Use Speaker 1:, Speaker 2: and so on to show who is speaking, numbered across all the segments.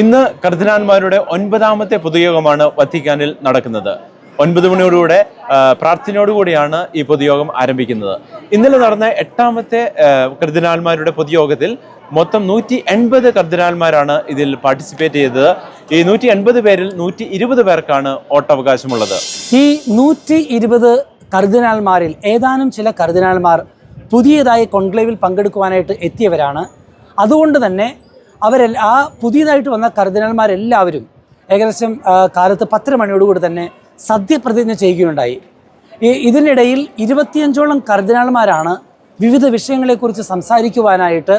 Speaker 1: ഇന്ന് കർദിനാന്മാരുടെ ഒൻപതാമത്തെ പൊതുയോഗമാണ് വത്തിക്കാനിൽ നടക്കുന്നത്. ഒൻപത് മണിയോടുകൂടെ പ്രാർത്ഥനയോടുകൂടിയാണ് ഈ പൊതുയോഗം ആരംഭിക്കുന്നത്. ഇന്നലെ നടന്ന എട്ടാമത്തെ കർദിനാൽമാരുടെ പൊതുയോഗത്തിൽ മൊത്തം നൂറ്റി എൺപത് കർദിനാൽമാരാണ് ഇതിൽ പാർട്ടിസിപ്പേറ്റ് ചെയ്തത്. ഈ നൂറ്റി എൺപത് പേരിൽ നൂറ്റി ഇരുപത് പേർക്കാണ് വോട്ടവകാശമുള്ളത്.
Speaker 2: ഈ നൂറ്റി ഇരുപത് കർദിനാൾമാരിൽ ഏതാനും ചില കർദിനാൽമാർ പുതിയതായി കോൺക്ലേവിൽ പങ്കെടുക്കുവാനായിട്ട് എത്തിയവരാണ്. അതുകൊണ്ട് തന്നെ അവരെ ആ പുതിയതായിട്ട് വന്ന കർദിനാൾമാരെല്ലാവരും ഏകദേശം കാലത്ത് പത്തര മണിയോടുകൂടി തന്നെ സത്യപ്രതിജ്ഞ ചെയ്യുകയുണ്ടായി. ഈ ഇതിനിടയിൽ ഇരുപത്തിയഞ്ചോളം കർദിനാൾമാരാണ് വിവിധ വിഷയങ്ങളെക്കുറിച്ച് സംസാരിക്കുവാനായിട്ട്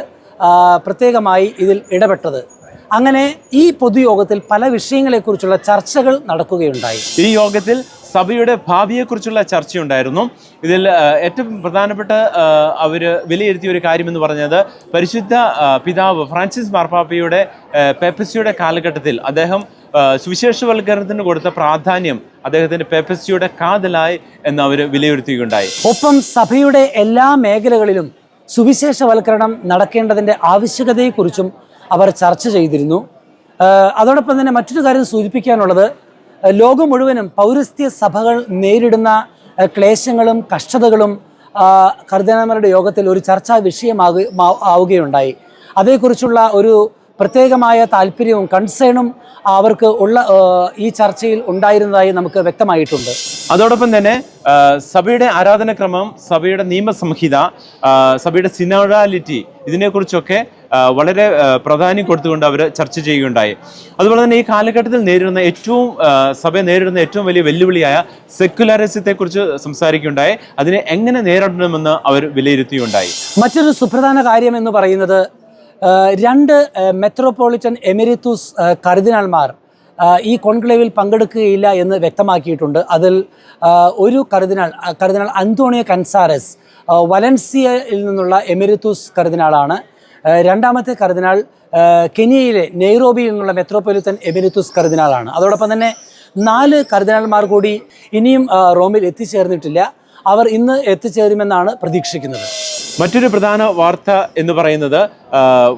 Speaker 2: പ്രത്യേകമായി ഇതിൽ ഇടപെട്ടത്. അങ്ങനെ ഈ പൊതുയോഗത്തിൽ പല വിഷയങ്ങളെക്കുറിച്ചുള്ള ചർച്ചകൾ നടക്കുകയുണ്ടായി.
Speaker 1: ഈ യോഗത്തിൽ സഭയുടെ ഭാവിയെക്കുറിച്ചുള്ള ചർച്ചയുണ്ടായിരുന്നു. ഇതിൽ ഏറ്റവും പ്രധാനപ്പെട്ട അവർ വിലയിരുത്തിയ ഒരു കാര്യമെന്ന് പറഞ്ഞത് പരിശുദ്ധ പിതാവ് ഫ്രാൻസിസ് മാർപ്പാപ്പയുടെ പേപ്പസിയുടെ കാലഘട്ടത്തിൽ അദ്ദേഹം സുവിശേഷവൽക്കരണത്തിന് കൊടുത്ത പ്രാധാന്യം അദ്ദേഹത്തിന്റെ പേപ്പസിയുടെ കാതലായി എന്ന് അവർ വിലയിരുത്തുകയുണ്ടായി
Speaker 2: ഒപ്പം സഭയുടെ എല്ലാ മേഖലകളിലും സുവിശേഷവൽക്കരണം നടക്കേണ്ടതിന്റെ ആവശ്യകതയെക്കുറിച്ചും അവർ ചർച്ച ചെയ്തിരുന്നു. അതോടൊപ്പം തന്നെ മറ്റൊരു കാര്യം സൂചിപ്പിക്കാനുള്ളത് ലോകം മുഴുവനും പൗരസ്ത്യ സഭകൾ നേരിടുന്ന ക്ലേശങ്ങളും കഷ്ടതകളും കർദ്ദനാമരുടെ യോഗത്തിൽ ഒരു ചർച്ചാ വിഷയമാകു ആവുകയുണ്ടായി. അതേക്കുറിച്ചുള്ള ഒരു പ്രത്യേകമായ താല്പര്യവും കൺസേണും അവർക്ക് ഉള്ള ഈ ചർച്ചയിൽ ഉണ്ടായിരുന്നതായി നമുക്ക് വ്യക്തമായിട്ടുണ്ട്.
Speaker 1: അതോടൊപ്പം തന്നെ സഭയുടെ ആരാധനക്രമം സഭയുടെ നിയമസംഹിത സഭയുടെ സിനോറാലിറ്റി ഇതിനെക്കുറിച്ചൊക്കെ വളരെ പ്രാധാന്യം കൊടുത്തുകൊണ്ട് അവർ ചർച്ച ചെയ്യുകയുണ്ടായി. അതുപോലെ തന്നെ ഈ കാലഘട്ടത്തിൽ നേരിടുന്ന ഏറ്റവും സഭ നേരിടുന്ന ഏറ്റവും വലിയ വെല്ലുവിളിയായ സെക്യുലറിസത്തെക്കുറിച്ച് സംസാരിക്കുകയുണ്ടായി. അതിനെ എങ്ങനെ നേരിടണമെന്ന് അവർ വിലയിരുത്തുകയുണ്ടായി.
Speaker 2: മറ്റൊരു സുപ്രധാന കാര്യം എന്ന് പറയുന്നത് രണ്ട് മെത്രോപോളിറ്റൻ എമിരിത്തൂസ് കർദിനാൾമാർ ഈ കോൺക്ലേവിൽ പങ്കെടുക്കുകയില്ല എന്ന് വ്യക്തമാക്കിയിട്ടുണ്ട്. അതിൽ ഒരു കർദിനാൾ കർദിനാൾ അന്തോണിയോ കൻസാരസ് വലൻസിയയിൽ നിന്നുള്ള എമിരിത്തൂസ് കർദിനാളാണ്. രണ്ടാമത്തെ കർദിനാൾ കെനിയയിലെ നെയ്റോബിയിൽ നിന്നുള്ള മെത്രോപൊലിത്തൻ എബിനിത്തുസ് കർദിനാളാണ്. അതോടൊപ്പം തന്നെ നാല് കർദിനാൾമാർ കൂടി ഇനിയും റോമിൽ എത്തിച്ചേർന്നിട്ടില്ല. അവർ ഇന്ന് എത്തിച്ചേരുമെന്നാണ് പ്രതീക്ഷിക്കുന്നത്.
Speaker 1: മറ്റൊരു പ്രധാന വാർത്ത എന്ന് പറയുന്നത്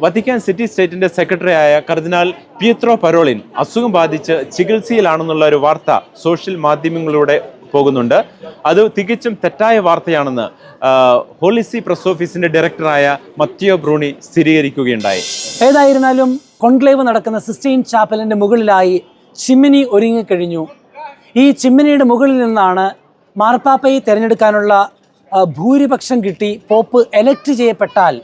Speaker 1: വത്തിക്കാൻ സിറ്റി സ്റ്റേറ്റിന്റെ സെക്രട്ടറി ആയ കർദിനാൾ പിയത്രോ പരോളിൻ അസുഖം ബാധിച്ച് ചികിത്സയിലാണെന്നുള്ള ഒരു വാർത്ത സോഷ്യൽ മാധ്യമങ്ങളിലൂടെ പോകുന്നുണ്ട്. അത് തികച്ചും തെറ്റായ വാർത്തയാണെന്ന് ഹോളിസി പ്രസ് ഓഫീസിന്റെ ഡയറക്ടറായ മത്തിയോ ബ്രൂണി സ്ഥിരീകരിക്കുകയുണ്ടായി.
Speaker 2: ഏതായിരുന്നാലും കോൺക്ലേവ് നടക്കുന്ന സിസ്റ്റീൻ ചാപ്പലിന്റെ മുകളിലായി ചിമ്മിനി ഒരുങ്ങിക്കഴിഞ്ഞു. ഈ ചിമ്മിനിയുടെ മുകളിൽ നിന്നാണ് മാർപ്പാപ്പയെ തിരഞ്ഞെടുക്കാനുള്ള ഭൂരിപക്ഷം കിട്ടി പോപ്പ് എലക്ട് ചെയ്യപ്പെട്ടാൽ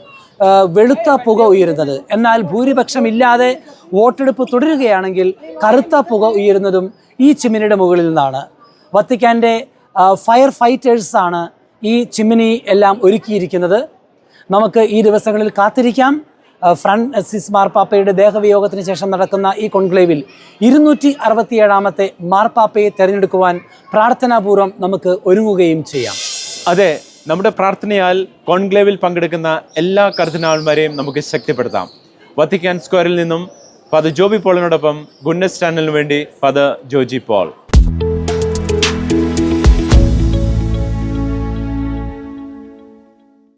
Speaker 2: വെളുത്ത പുക ഉയരുന്നത്. എന്നാൽ ഭൂരിപക്ഷം ഇല്ലാതെ വോട്ടെടുപ്പ് തുടരുകയാണെങ്കിൽ കറുത്ത പുക ഉയരുന്നതും ഈ ചിമ്മിനിയുടെ മുകളിൽ നിന്നാണ്. വത്തിക്കാന്റെ ഫയർ ഫൈറ്റേഴ്സാണ് ഈ ചിമ്മിനി എല്ലാം ഒരുക്കിയിരിക്കുന്നത്. നമുക്ക് ഈ ദിവസങ്ങളിൽ കാത്തിരിക്കാം. ഫ്രാൻസിസ് മാർപ്പാപ്പയുടെ ദേഹവിയോഗത്തിന് ശേഷം നടക്കുന്ന ഈ കോൺക്ലേവിൽ ഇരുന്നൂറ്റി അറുപത്തിയേഴാമത്തെ മാർപ്പാപ്പയെ തിരഞ്ഞെടുക്കുവാൻ പ്രാർത്ഥനാപൂർവം നമുക്ക് ഒരുങ്ങുകയും ചെയ്യാം.
Speaker 1: അതെ നമ്മുടെ പ്രാർത്ഥനയാൽ കോൺക്ലേവിൽ പങ്കെടുക്കുന്ന എല്ലാ കർദിനാൾമാരെയും നമുക്ക് ശക്തിപ്പെടുത്താം. വത്തിക്കാൻ സ്ക്വയറിൽ നിന്നും ഫാദർ ജോബി പോളിനോടൊപ്പം ഗുന്നസ് ചാനലിനു വേണ്ടി ഫാദർ ജോജി പോൾ.